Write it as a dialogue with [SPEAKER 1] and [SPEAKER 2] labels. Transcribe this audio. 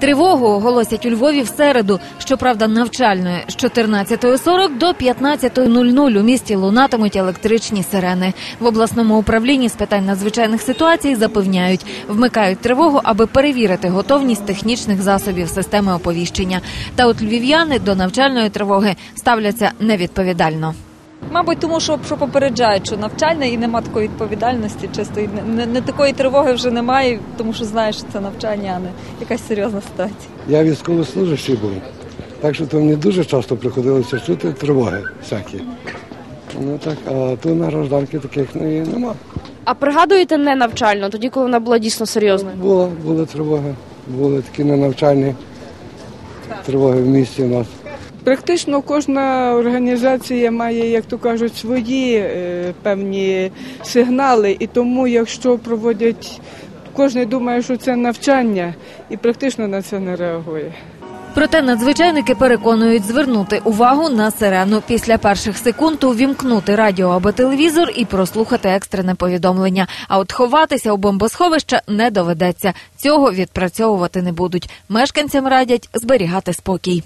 [SPEAKER 1] Тривогу оголосять у Львові в середу, щоправда, навчальної з 14.40 до 15.00 у місті лунатимуть електричні сирени. В обласному управлінні з питань надзвичайних ситуацій запевняють, вмикають тривогу, аби перевірити готовність технічних засобів системи оповіщення. Та от львів'яни до навчальної тривоги ставляться невідповідально.
[SPEAKER 2] Мабуть, тому що, що попереджають, що навчальне і нема такої відповідальності, чисто і не, не, не такої тривоги вже немає, тому що знаєш, що це навчання, а не якась серйозна ситуація.
[SPEAKER 3] Я військовослужащий був, так що то мені дуже часто приходилося чути тривоги всякі. Ну так, а тут на гражданки таких ну, і нема.
[SPEAKER 4] А пригадуєте не навчально, тоді, коли вона була дійсно серйозною?
[SPEAKER 3] Була, були тривоги, були такі ненавчальні тривоги в місті у нас.
[SPEAKER 5] Практично кожна організація має, як то кажуть, свої е, певні сигнали, і тому, якщо проводять, кожен думає, що це навчання, і практично на це не реагує.
[SPEAKER 1] Проте надзвичайники переконують звернути увагу на сирену після перших секунд увімкнути радіо або телевізор і прослухати екстрене повідомлення. А от ховатися у бомбосховища не доведеться. Цього відпрацьовувати не будуть. Мешканцям радять зберігати спокій.